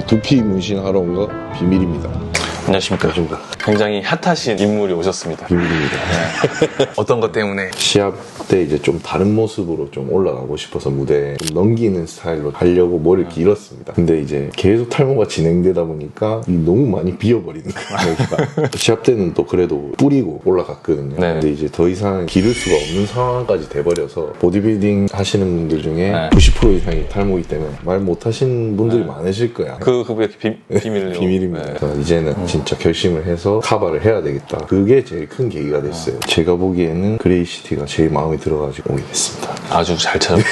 두피 문신하러 온 거 비밀입니다. 안녕하십니까. 굉장히 핫하신 인물이 오셨습니다. 비밀입니다. 어떤 것 때문에? 시합 때 이제 좀 다른 모습으로 좀 올라가고 싶어서 무대에 좀 넘기는 스타일로 하려고 머리를 길었습니다. 근데 이제 계속 탈모가 진행되다 보니까 이 너무 많이 비어버리는 거예요. 시합 때는 또 그래도 뿌리고 올라갔거든요. 네. 근데 이제 더 이상 기를 수가 없는 상황까지 돼버려서 보디빌딩 하시는 분들 중에 네. 90% 이상이 탈모이기 때문에 말 못하신 분들이 많으실 거야. 그, 그게 비, 비밀로. 비밀입니다. 네. 이제는 진짜 결심을 해서 카바를 해야 되겠다. 그게 제일 큰 계기가 됐어요. 제가 보기에는 그레이시티가 제일 마음에 들어가지고 오게 됐습니다. 아주 잘 찾아봤어요.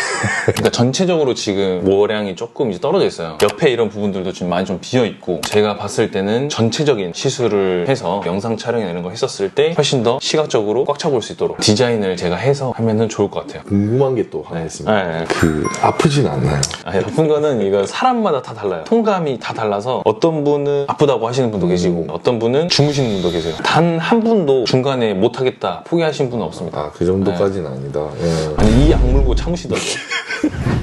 그러니까 전체적으로 지금 모량이 조금 이제 떨어져 있어요. 옆에 이런 부분들도 지금 많이 좀 비어 있고 제가 봤을 때는 전체적인 시술을 해서 영상 촬영이나 이런 거 했었을 때 훨씬 더 시각적으로 꽉 차볼 수 있도록 디자인을 제가 해서 하면은 좋을 것 같아요. 궁금한 게 또 하나 있습니다. 네, 네. 그 아프진 않나요? 아니, 아픈 거는 이거 사람마다 다 달라요. 통감이 다 달라서 어떤 분은 아프다고 하시는 분도 계시고 어떤 분은 주무시는 분도 계세요. 단 한 분도 중간에 못하겠다 포기하신 분은 없습니다. 아, 그 정도까지는 아니다. 예. 아니 이 악물고 참으시더라고요.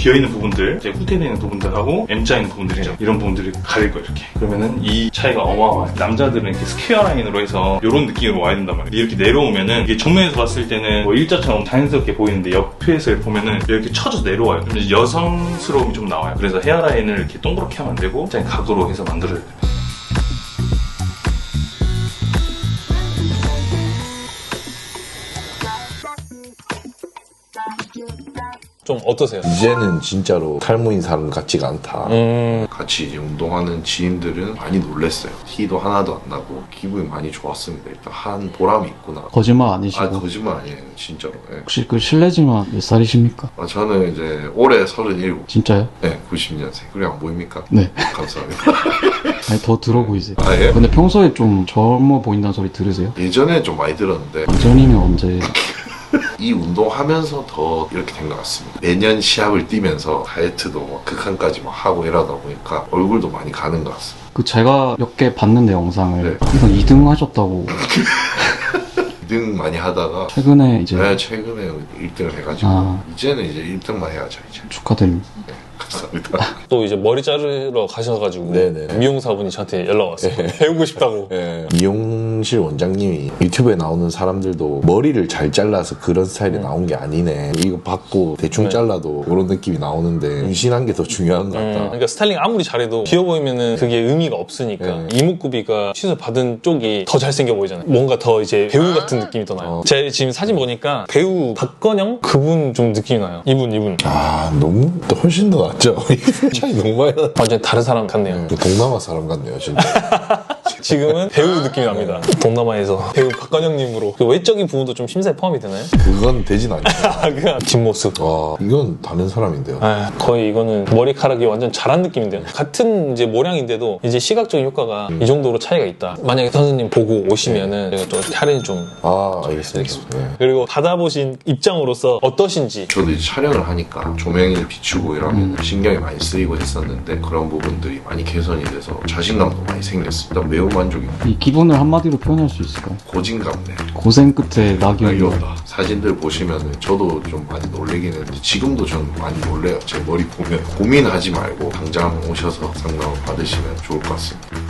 비어있는 부분들, 이제 후퇴되어 있는 부분들하고 M자 있는 부분들이죠. 이런 부분들을 가릴 거예요, 이렇게. 그러면은 이 차이가 어마어마해요. 남자들은 이렇게 스퀘어 라인으로 해서 이런 느낌으로 와야 된단 말이에요. 이렇게 내려오면은 이게 정면에서 봤을 때는 뭐 일자처럼 자연스럽게 보이는데 옆에서 보면은 이렇게 쳐져서 내려와요. 이제 여성스러움이 좀 나와요. 그래서 헤어라인을 이렇게 동그랗게 하면 안 되고 굉장히 각으로 해서 만들어야 돼요. 좀 어떠세요? 이제는 진짜로 탈모인 사람 같지가 않다. 음, 같이 이제 운동하는 지인들은 많이 놀랬어요. 티도 하나도 안 나고 기분이 많이 좋았습니다. 일단 한 보람이 있구나. 거짓말 아니시고 아 거짓말 아니에요, 진짜로. 예. 혹시 그 실례지만 몇 살이십니까? 아, 저는 이제 올해 37, 진짜요? 네, 90년생. 그래 안 보입니까? 네. 감사합니다. 아니 더 들어 보이세요. 아 예? 근데 평소에 좀 젊어 보인다는 소리 들으세요? 예전에 좀 많이 들었는데 전이면 언제? 이 운동하면서 더 이렇게 된 것 같습니다. 매년 시합을 뛰면서 다이어트도 막 극한까지 막 하고 이러다 보니까 얼굴도 많이 가는 것 같습니다. 그 제가 몇 개 봤는데 영상을 네. 이건 2등 하셨다고 2등 많이 하다가 최근에 이제 네, 최근에 1등을 해가지고 아. 이제는 이제 1등만 해야죠 이제. 축하드립니다. 감사합니다. 또 이제 머리 자르러 가셔가지고 네네. 미용사분이 저한테 연락 왔어요. 배우고 싶다고. 예. 미용실 원장님이 유튜브에 나오는 사람들도 머리를 잘 잘라서 그런 스타일이 나온 게 아니네. 이거 받고 대충 네. 잘라도 그런 느낌이 나오는데 문신한 게 더 중요한 것 음, 같다. 그러니까 스타일링 아무리 잘해도 비어 보이면은 그게 의미가 없으니까 네. 이목구비가 시술 받은 쪽이 더 잘생겨 보이잖아요. 뭔가 더 이제 배우 같은 느낌이 더 나요. 어. 제 지금 사진 보니까 배우 박건영 그분 좀 느낌이 나요. 이분 이분 아 너무 또 훨씬 더 낫죠. 차이 너무 많이 나. 완전 다른 사람 같네요. 동남아 사람 같네요 진짜. 지금은 배우 느낌이 납니다. 동남아에서 배우 박건영님으로 그 외적인 부분도 좀 심사에 포함이 되나요? 그건 되진 않죠. 아 그냥 뒷모습. 와 이건 다른 사람인데요. 아, 거의 이거는 머리카락이 완전 자란 느낌인데요. 같은 이제 모량인데도 이제 시각적인 효과가 이 정도로 차이가 있다. 만약에 선생님 보고 오시면은 제가 좀 할인 좀 아 알겠습니다. 네. 그리고 받아보신 입장으로서 어떠신지 저도 이제 촬영을 하니까 조명을 비추고 이러면 신경이 많이 쓰이고 했었는데 그런 부분들이 많이 개선이 돼서 자신감도 많이 생겼어요. 일단 매우 만족입니다. 이 기분을 한마디로 표현할 수 있을까요? 고진감네. 고생 끝에 낙이 아, 온다. 이런다. 사진들 보시면은 저도 좀 많이 놀래긴 했는데 지금도 저는 많이 놀래요. 제 머리 보면 고민하지 말고 당장 오셔서 상담을 받으시면 좋을 것 같습니다.